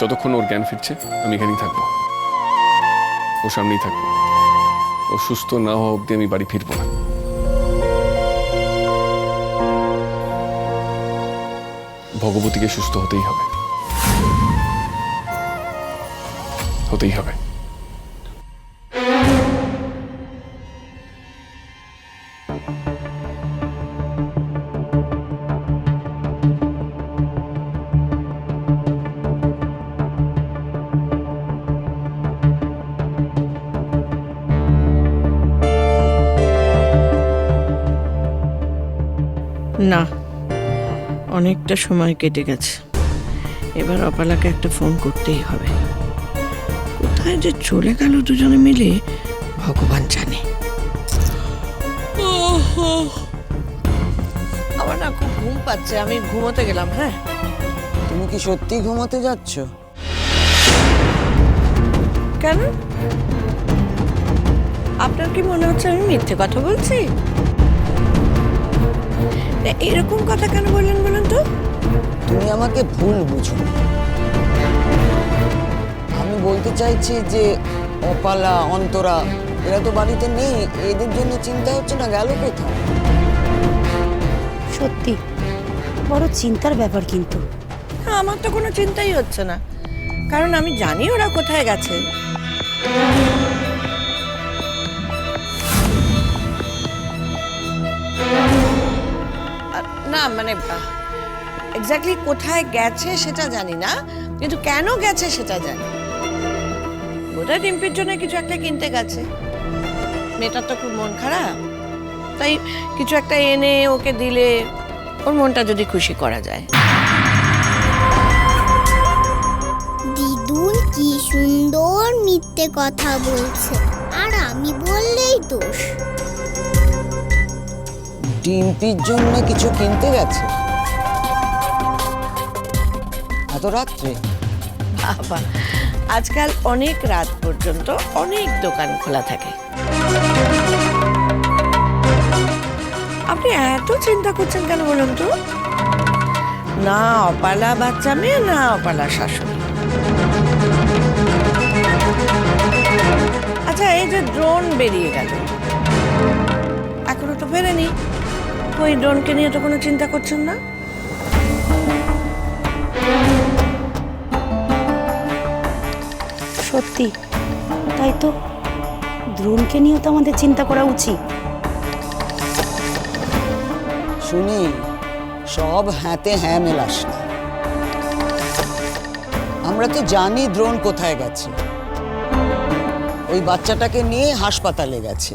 যতক্ষণ ওর জ্ঞান ফিরছে, আমি এখানেই থাকব। ওর সামনেই থাকব। ও সুস্থ না হওয়া অব্দি আমি বাড়ি ফিরবো না। ভগবতীকে সুস্থ হতেই হবে। হতেই হবে। না অনেকটা সময় কেটে গেছে। এবার অপালাকে একটা ফোন করতেই হবে। কোথায় যে চলে গেল দুজনে মিলে ভগবান জানে। আমার না খুব ঘুম পাচ্ছে আমি ঘুমোতে গেলাম হ্যাঁ? তুমি কি সত্যি ঘুমোতে যাচ্ছ? কেন? আপনার কি মনে হচ্ছে আমি মিথ্যে কথা বলছি? এরকম কথা কেন বললেন বলুন তো? তুমি আমাকে ভুল বুঝো। আমি বলতে চাইছি যে অপালা অন্তরা এরা তো বাড়িতে নেই এদের জন্য চিন্তা হচ্ছে না গেল কোথায়? সত্যি বড় চিন্তার ব্যাপার কিন্তু। না, আমার তো কোনো চিন্তাই হচ্ছে না। কারণ আমি জানি ওরা কোথায় গেছে। মানে এক্স্যাক্টলি কোথায় গেছে সেটা জানি না, কিন্তু কেন গেছে সেটা জানি। বোধহয় ডিম্পির জন্য কিছু একটা কিনতে গেছে। মেয়েটার তো খুব মন খারাপ, তাই কিছু একটা এনে ওকে দিলে ওর মনটা যদি খুশি করা যায়। দিদুন কি সুন্দর মিথ্যে কথা বলছে, আর আমি বললেই দোষ। ডিম্পির জন্য কিছু কিনতে গেছে। এত রাত্রে? বাবা, আজকাল অনেক রাত পর্যন্ত অনেক দোকান খোলা থাকে। আপনি এত চিন্তা করছেন কেন বলুন তো? না অপালা বাচ্চা মেয়ে, না অপালা শাশুড়ি। আচ্ছা এই যে ড্রোন বেরিয়ে গেল। এখনও তো ফেরেনি। ওই ড্রোনকে নিয়ে তো কোনো চিন্তা করছেন না? সত্যি। তাই তো দ্রোণকে নিয়েও তো আমাদের চিন্তা করা উচিত। শুনি সব হ্যাঁতে হ্যাঁ মেলাস না। আমরা তো জানি দ্রোণ কোথায় গেছে। ওই বাচ্চাটাকে নিয়ে হাসপাতালে গেছে।